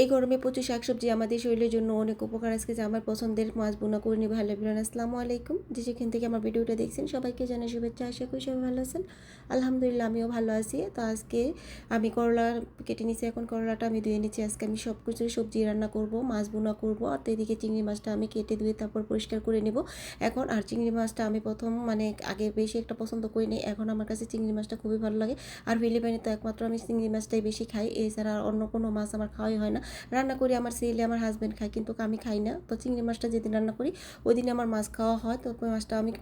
এই গরমে প্রচুর শাকসবজি আমাদের শরীরের জন্য অনেক উপকার। আজকে আমার পছন্দের মাছ বোনা করে নিবে হ্যালো বিরান আসসালামু আলাইকুম। যে যেখান থেকে আমার ভিডিওটা দেখছেন, সবাইকে জানাই শুভেচ্ছা। আশা করি সবাই ভালো আছেন। আলহামদুলিল্লাহ, আমিও ভালো আছি। তো আজকে আমি করলা কেটে নিচ্ছি এখন করলাটা আমি ধুয়ে নিচ্ছি আজকে আমি সব কিছু সবজি রান্না করব, মাছ বোনা করব, আর তো এদিকে চিংড়ি মাছটা আমি কেটে ধুয়ে তারপর পরিষ্কার করে নেব। এখন আর চিংড়ি মাছটা আমি প্রথম মানে আগে বেশি একটা পছন্দ করি নি এখন আমার কাছে চিংড়ি মাছটা খুবই ভালো লাগে। আর ফিলিপাইনে তো একমাত্র আমি চিংড়ি মাছটাই বেশি খাই, এছাড়া আর অন্য কোনো মাছ আমার খাওয়াই হয় না। রান্না করি, আমার ছেলে, আমার হাজব্যান্ড খায়, কিন্তু আমি খাই না। তো চিংড়ি মাছটা যেদিন রান্না করি ওই দিনে আমার মাছ খাওয়া হয়। তো মাছটা আমি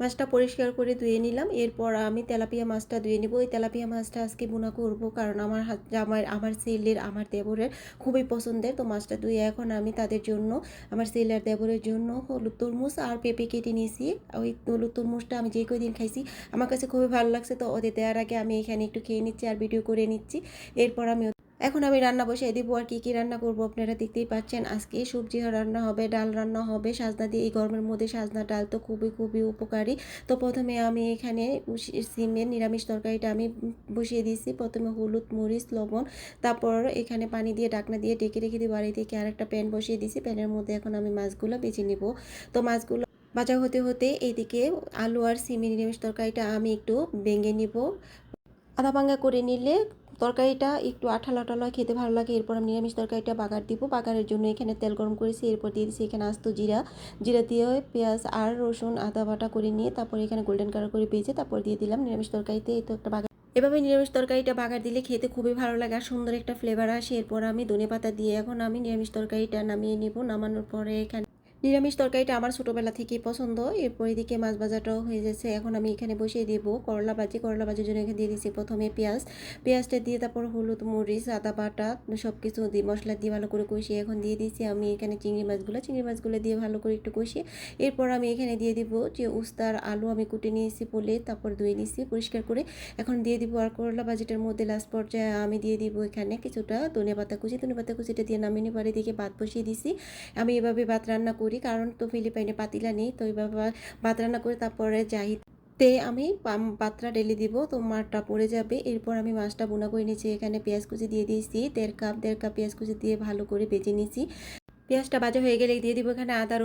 মাছটা পরিষ্কার করে ধুয়ে নিলাম। এরপর আমি তেলাপিয়া মাছটা ধুয়ে নিব। ওই তেলাপিয়া মাছটা আজকে বোনা করব কারণ আমার আমার আমার ছেলের, আমার দেবরের খুবই পছন্দের। তো মাছটা ধুয়ে এখন আমি তাদের জন্য, আমার ছেলের দেবরের জন্য হলুদ তরমুজ আর পেঁপে কেটে নিয়েছি। ওই হলুদ তরমুজটা আমি যে কদিন খাইছি, আমার কাছে খুবই ভালো লাগছে। তো ওদের দেওয়ার আগে আমি এখানে একটু খেয়ে নিচ্ছি আর ভিডিও করে নিচ্ছি। এরপর আমি এখন আমি রান্না বসিয়ে দিব আর কি কি রান্না করব আপনারা দেখতেই পাচ্ছেন। আজকে সবজি রান্না হবে, ডাল রান্না হবে, সাজনা দিয়ে এই গরমের মধ্যে সাজনা ডাল তো খুবই খুবই উপকারী। তো প্রথমে আমি এখানে সিমের নিরামিষ তরকারিটা আমি বসিয়ে দিয়েছি। প্রথমে হলুদ, মরিচ, লবণ, তারপর এখানে পানি দিয়ে ডাকনা দিয়ে ডেকে রেখে দিয়ে বাড়ি থেকে আরেকটা প্যান বসিয়ে দিয়েছি। প্যানের মধ্যে এখন আমি মাছগুলো বেছে নিব। তো মাছগুলো ভাজা হতে হতে এইদিকে আলু আর সিমের নিরামিষ তরকারিটা আমি একটু ভেঙে নিব। আধা ভাঙ্গা করে নিলে তরকারিটা একটু আঠালো আঠালো খেতে ভালো লাগে। এরপর আমি নিরামিষ তরকারিটা বাগার দিব। বাগারের জন্য এখানে তেল গরম করেছি। এরপর দিয়ে দিচ্ছি এখানে আস্ত জিরা। জিরা দিয়ে পেঁয়াজ আর রসুন আদা বাটা করে নিয়ে তারপর এখানে গোল্ডেন কালার করে ভেজে তারপর দিয়ে দিলাম নিরামিষ তরকারিতে। এই তো একটা বাগার। এভাবে নিরামিষ তরকারিটা বাগার দিলে খেতে খুবই ভালো লাগে আর সুন্দর একটা ফ্লেভার আসে। এরপর আমি ধনে পাতা দিয়ে এখন আমি নিরামিষ তরকারিটা নামিয়ে নিব। নামানোর পরে এখানে নিরামিষ তরকারিটা আমার ছোটোবেলা থেকেই পছন্দ। এরপর এদিকে মাছ ভাজাটাও হয়ে যাচ্ছে এখন আমি এখানে বসিয়ে দেবো করলা ভাজি। করলা ভাজির জন্য এখানে দিয়ে দিচ্ছি প্রথমে পেঁয়াজ। পেঁয়াজটা দিয়ে তারপর হলুদ, মরিচ, আদা, বাটা সব কিছু দিয়ে মশলা দিয়ে ভালো করে কষিয়ে এখন দিয়ে দিচ্ছি আমি এখানে চিংড়ি মাছগুলো। চিংড়ি মাছগুলো দিয়ে ভালো করে একটু কষিয়ে এরপর আমি এখানে দিয়ে দিব যে উস্তার আলু আমি কুটে নিয়েছি বলে তারপর ধুয়ে নিয়েছি পরিষ্কার করে। এখন দিয়ে দিব আর করলা ভাজিটার মধ্যে লাস্ট পর্যায়ে আমি দিয়ে দিব এখানে কিছুটা ধনে পাতা কুচি। ধনে পাতা কুচিটা দিয়ে নামিয়ে নিয়ে দিকে ভাত বসিয়ে দিছি। আমি এভাবে ভাত রান্না করি কারণ তো ফিলিপাইনে পাতিলা নেই, তো এইভাবে ভাত রান্না করে তারপরে যাই তে আমি পাত্রা ঢেলে দিব, তো মাঠটা পড়ে যাবে। এরপর আমি মাছটা বোনা করে নিয়েছি, এখানে পেঁয়াজ কুচি দিয়ে দিয়েছি, দেড় কাপ দেড় কাপ পেঁয়াজ কুচি দিয়ে ভালো করে বেজে নিয়েছি। পেঁয়াজটা বাজা হয়ে গেলে দিয়ে দিব এখানে আদা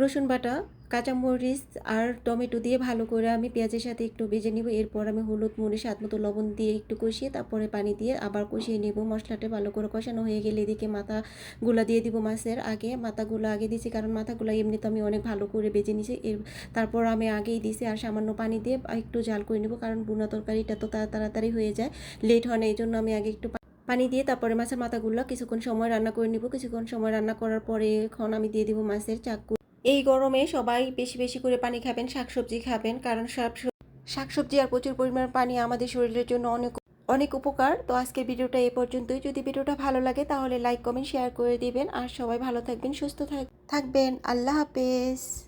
রসুন বাটা। কাঁচামরিচ আর টমেটো দিয়ে ভালো করে আমি পেঁয়াজের সাথে একটু ভেজে নিব। এরপর আমি হলুদ মরিচ, স্বাদ মতো লবণ দিয়ে একটু কষিয়ে তারপরে পানি দিয়ে আবার কষিয়ে নেব। মশলাটা ভালো করে কষানো হয়ে গেলে এদিকে মাথাগুলো দিয়ে দিব মাছের আগে। মাথাগুলো আগে দিয়েছি কারণ মাথাগুলো এমনিতে আমি অনেক ভালো করে ভেজে নিয়েছি এর তারপর আমি আগেই দিয়েছি আর সামান্য পানি দিয়ে একটু জাল করে নেব কারণ বুনা তরকারিটা তো তাড়াতাড়ি হয়ে যায় লেট হয় না, এই জন্য আমি আগে একটু পানি দিয়ে তারপরে মাছের মাথাগুলো কিছুক্ষণ সময় রান্না করে নিব। কিছুক্ষণ সময় রান্না করার পরে এখন আমি দিয়ে দিব মাছের চাকু। এই গরমে সবাই বেশি বেশি করে পানি খাবেন, শাকসবজি খাবেন, কারণ সব শাকসবজি আর প্রচুর পরিমাণ পানি আমাদের শরীরের জন্য অনেক অনেক উপকার। তো আজকের ভিডিওটা এই পর্যন্তই। যদি ভিডিওটা ভালো লাগে তাহলে লাইক, কমেন্ট, শেয়ার করে দিবেন। আর সবাই ভালো থাকবেন, সুস্থ থাকবেন। আল্লাহ হাফেজ।